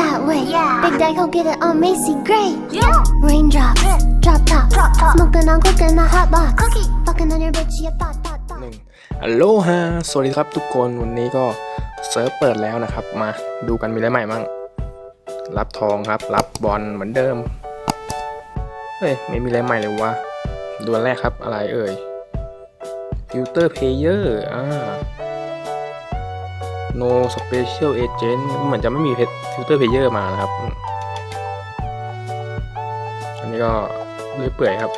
that way. Yeah. Big Daddy go get it on Macy Gray. Yeah. Raindrops, drop top, Drop top. smoking on cooking a hot box. Cookie. Fucking on your bitch, yeah, thought, thought, ห thought. นึ่งอัลโลฮาสวัสดีครับทุกคน วันนี้ก็เซิร์ฟเปิดแล้วนะครับ มาดูกันมีอะไรใหม่มั่งรับทองครับ รับบอลเหมือนเดิม เฮ้ย ไม่มีอะไรใหม่เลยวะดูอันแรกครับ อะไรเอ่ย ฟิลเตอร์เพลเยอร์ อ่า no special agent เหมือนจะไม่มีฟิลเตอร์เพลเยอร์มานะครับ อันนี้ก็เรื่อยเปื่อยครับ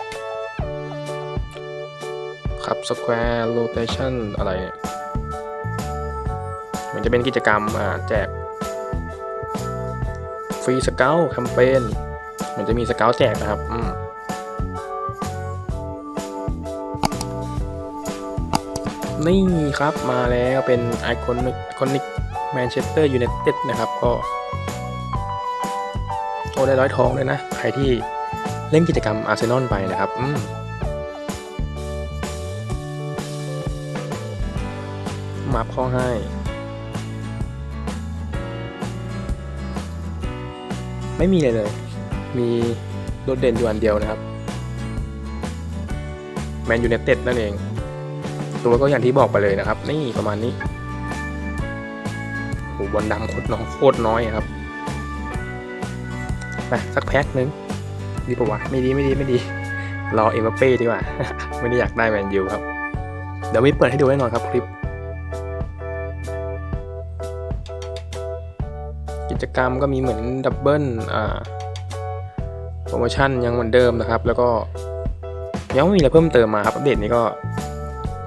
ครับ Square Rotation อะไรเนี่ยเหมือนจะเป็นกิจกรรมแจก ฟรีสเกลแคมเปญเหมือนจะมีสเกลแจกนะครับ อืม นี่ครับมาแล้วเป็นไอคอนคอนิกแมนเชสเตอร์ยูไนเต็ดนะครับก็โอ้ได้ร้อยทองเลยนะ ใครที่เล่นกิจกรรมอาร์เซนอลไปนะครับอืมมาพ่อให้ไม่มีเลยเลย มีโดดเด่นอยู่อันเดียวนะครับ แมนยู i นเต็ดนั่นเอง ตัวก็อย่างที่บอกไปเลยนะครับ นี่ประมาณนี้โหบอลดำโคตรน้อยโคตรน้อยครับไปสักแพ็คนึงดีปะวะไม่ดีไม่ดีไม่ดี รอเอ็มเป้ดีกว่า ไม่ได้อยากได้แมนยูครับ เดี๋ยวมีเปิดให้ดูแน่นอนครับคลิป กิจกรรมก็มีเหมือนดับเบิลอ่าโปรโมชั่นยังเหมือนเดิมนะครับ แล้วก็ยังไม่มีอะไรเพิ่มเติมมาครับอัปเดตนี้ก็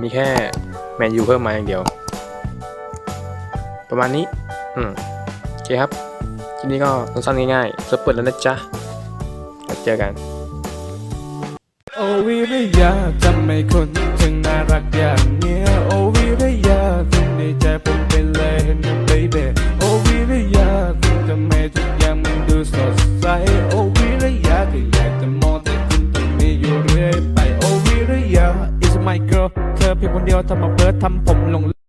มีแค่แมนยูเพิ่มมาอย่างเดียว ประมาณนี้ อืมโอเคครับคลิปนี้ก็สั้นๆง่ายๆจะเปิดแล้วนะจ๊ะเจอกันโอวีไม่อยากทำให้คนถึงน่ารักอย่างนี้ พียงคนเดียวทำมาเพิร์ทำผมหลง